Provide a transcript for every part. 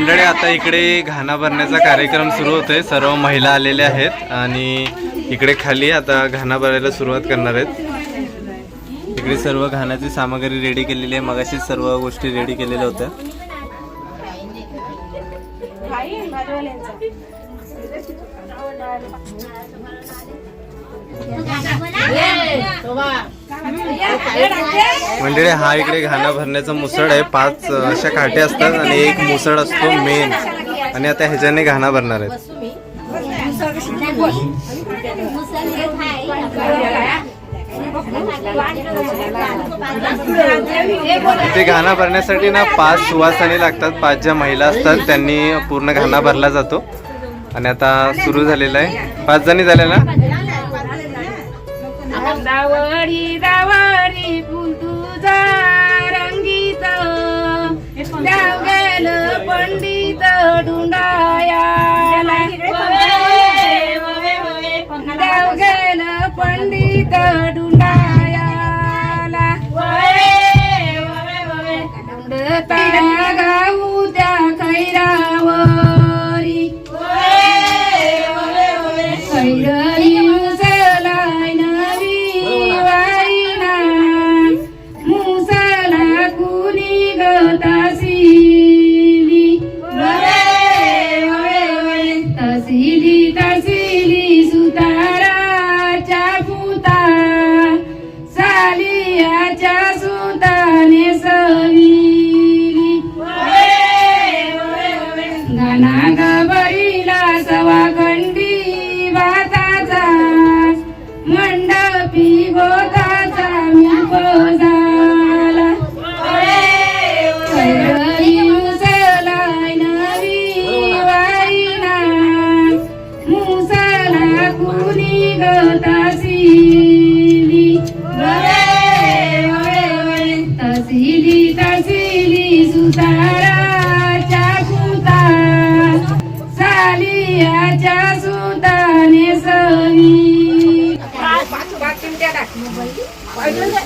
मंडळी आता इकडे घाणा भरण्याचा कार्यक्रम सुरू होतोय. सर्व महिला आलेल्या आहेत आणि इकडे खाली आता घाणा भरायला सुरुवात करणार आहेत. इकडे सर्व घाण्याची सामग्री रेडी केलेली आहे. मगाशीच सर्व गोष्टी रेडी केलेल्या होत्या. मंडळी हा इकडे घाणा भरण्याचा मुसळ आहे. पाच अशा काठे असतात आणि एक मुसळ असतो मेन. आणि आता ह्याच्याने घाणा भरणार आहेत. ते घाणा भरण्यासाठी ना पाच सुवासने लागतात पाच ज्या महिला असतात त्यांनी पूर्ण घाणा भरला जातो. आणि आता सुरू झालेला आहे. पाच जणी झाल्या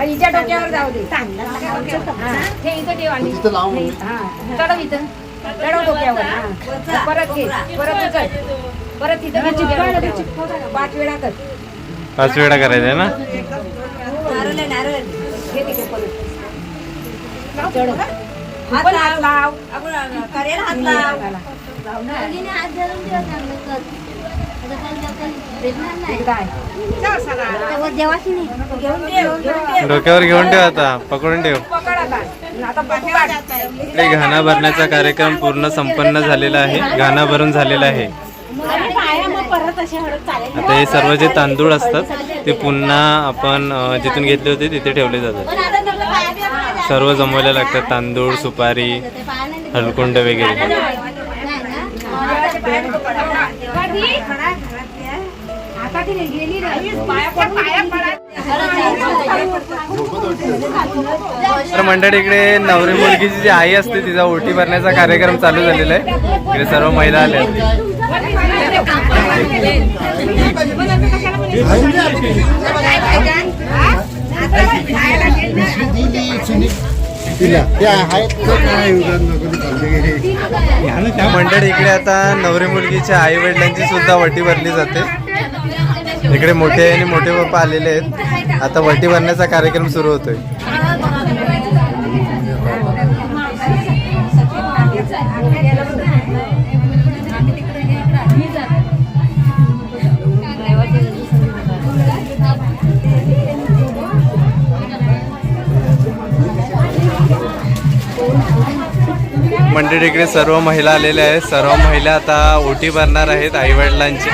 हिच्या डोक्यावर जाऊ दे. हा, इथं ठेव आणि चढव इथं. चढव डोक्यावर. परत घे. परत उचल परत इथं. पाच वेळा कर. पाच वेळा करायचं ना? घे तिकडे परत. चढव. पण हात लाव. एकदा आहे. डोक्यावर घेऊन ठेव आता पकडून ठेव. इकडे घाणा भरण्याचा कार्यक्रम पूर्ण संपन्न झालेला आहे घाणा भरून झालेला आहे. आता हे सर्व जे तांदूळ असतात ते पुन्हा आपण जिथून घेतले होते तिथे ठेवले जातात. सर्व जमवायला लागतात तांदूळ सुपारी हलकुंड वगैरे. तर मंडळी इकडे नवरी मुलगीची जी आई असते तिचा ओटी भरण्याचा कार्यक्रम चालू झालेला आहे. इकडे सर्व महिला आल्या मंडळ मंडळी इकडे आता नवरी मुलगीच्या आई वडिलांची सुद्धा वटी भरली जाते. इकडे मोठे आणि मोठे पप्पा आलेले आहेत. आता वटी भरण्याचा कार्यक्रम सुरू होतोय. मंडळी इकडे सर्व महिला आलेल्या आहेत. सर्व महिला आता ओटी भरणार आहेत आई वडिलांची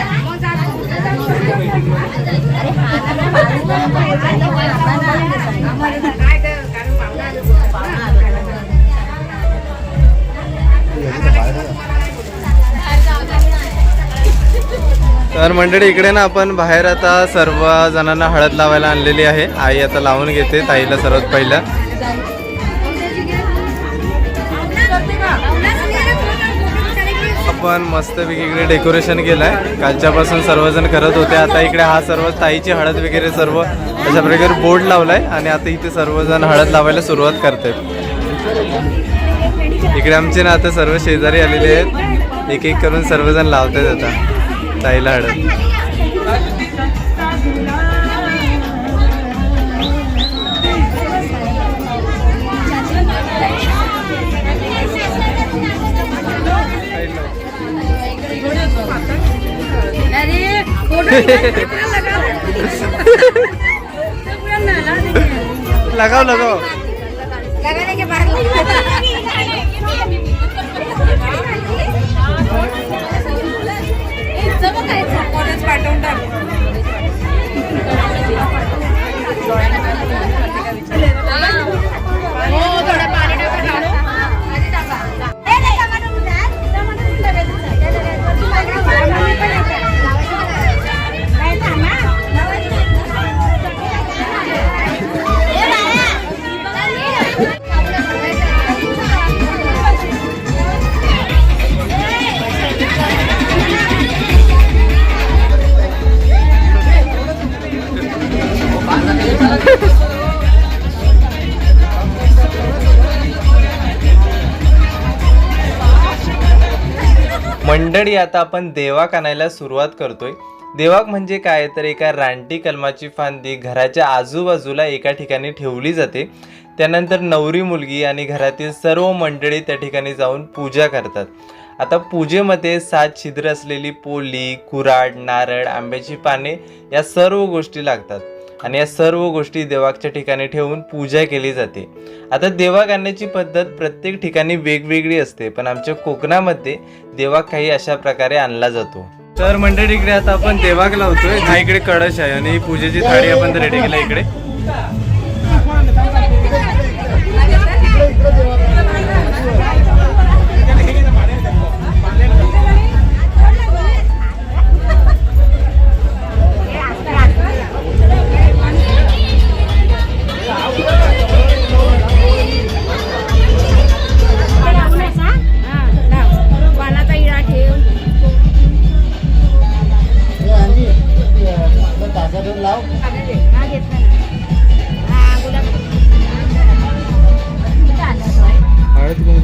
तर मंडळी इकडे ना आपण बाहेर आता सर्व जणांना हळद लावायला आणलेली आहे. आई आता लावून घेते ताईला सर्वात पहिल्या आपण मस्तपैकी इकडे डेकोरेशन केलंय. कालच्यापासून सर्वजण करत होते. आता इकडे हा सर्व ताईची हळद वगैरे सर्व अशा प्रकारे बोर्ड लावलाय आणि आता इथे सर्वजण हळद लावायला सुरुवात करते इकडे आमचे ना आता सर्व शेजारी आलेले आहेत. एक एक करून सर्वजण लावतात आता ताईला हळद. लगाओ लगाव लगाने के बाद। मंडळी आता आपण देवाक आणायला सुरुवात करतोय. देवाक म्हणजे काय? तर एका रानटी कलमाची फांदी घराच्या आजूबाजूला एका ठिकाणी ठेवली जाते. त्यानंतर नवरी मुलगी आणि घरातील सर्व मंडळी त्या ठिकाणी जाऊन पूजा करतात. आता पूजेमध्ये सात छिद्र असलेली पोली कुराड नारळ आंब्याची पाने या सर्व गोष्टी लागतात. आणि या सर्व गोष्टी देवाकच्या ठिकाणी ठेवून पूजा केली जाते. आता देवाक आणण्याची पद्धत प्रत्येक ठिकाणी वेगवेगळी असते पण आमच्या कोकणामध्ये देवाक काही अशा प्रकारे आणला जातो. तर मंडळी इकडे आता आपण देवाक लावतोय. हा इकडे कळश आहे आणि पूजेची थाळी आपण रेडी केली इकडे.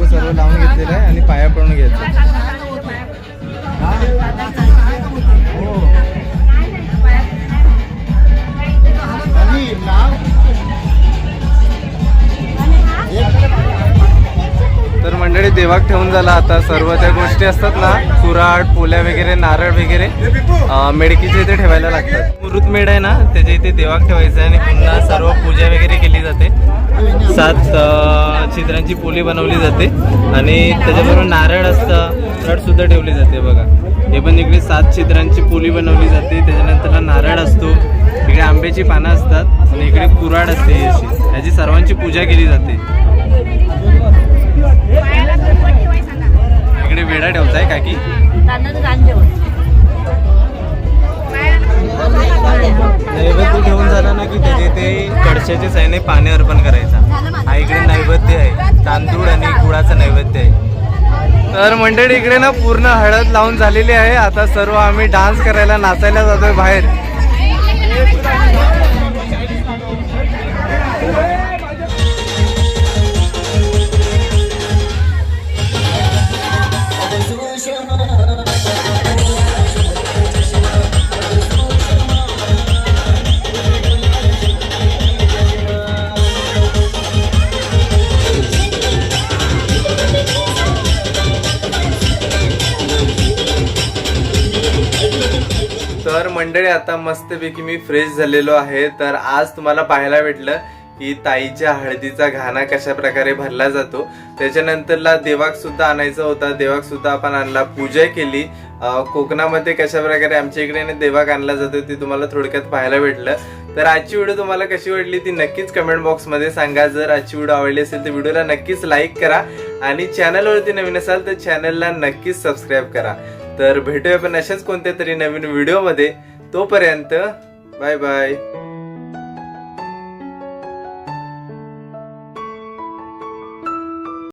हळद सर्व लावून घेतलेलं आहे आणि पाया पडून घ्यायचं. हो. मंडळी देवाक ठेवून झाला आता सर्व त्या गोष्टी असतात ना कुराड पोल्या वगैरे नारळ वगैरे मेडकीचे मेडकीच्या इथे ठेवायला लागतात. मुरुत मेढ आहे ना त्याच्या इथे देवाक ठेवायचं आहे आणि पुन्हा सर्व पूजा वगैरे केली जाते. सात चित्रांची छिद्रांची पोली बनवली जाते आणि त्याच्याबरोबर नारळ असतं रडसुद्धा सुद्धा ठेवली जाते बघा. हे पण इकडे सात छिद्रांची पोली बनवली जाते त्याच्यानंतर नारळ असतो इकडे आंब्याची पानं असतात आणि इकडे कुराड असते याची. याची सर्वांची पूजा केली जाते. वेडा ठेवताय गाण जेवण नैवेद्य ठेवून झाला ना की त्याचे ते कळशाच्या साईने पाणी अर्पण करायचा. हा इकडे नैवेद्य आहे. तांदूळ आणि गुळाचं नैवेद्य आहे. तर मंडळी इकडे ना पूर्ण हळद लावून झालेली आहे. आता सर्व आम्ही डान्स करायला नाचायला जातोय बाहेर. तर मंडळी आता मस्तपैकी मी फ्रेश झालेलो आहे. तर आज तुम्हाला पाहायला भेटलं की ताईच्या हळदीचा घाणा कशा प्रकारे भरला जातो. त्याच्यानंतरला देवाक सुद्धा आणायचा होता. देवाक सुद्धा आपण आणला. पूजा केली. कोकणामध्ये कशा प्रकारे आमच्या इकडे देवाक आणला जातो ते तुम्हाला थोडक्यात पाहायला भेटलं. तर आजची व्हिडिओ तुम्हाला कशी वाटली ती नक्कीच कमेंट बॉक्समध्ये सांगा. जर आजची व्हिडिओ आवडली असेल तर व्हिडिओला नक्कीच लाईक करा. आणि चॅनलवरती नवीन असाल तर चॅनलला नक्कीच सबस्क्राईब करा. तर भेटूया पण अशाच कोणत्या तरी नवीन व्हिडिओमध्ये तोपर्यंत बाय बाय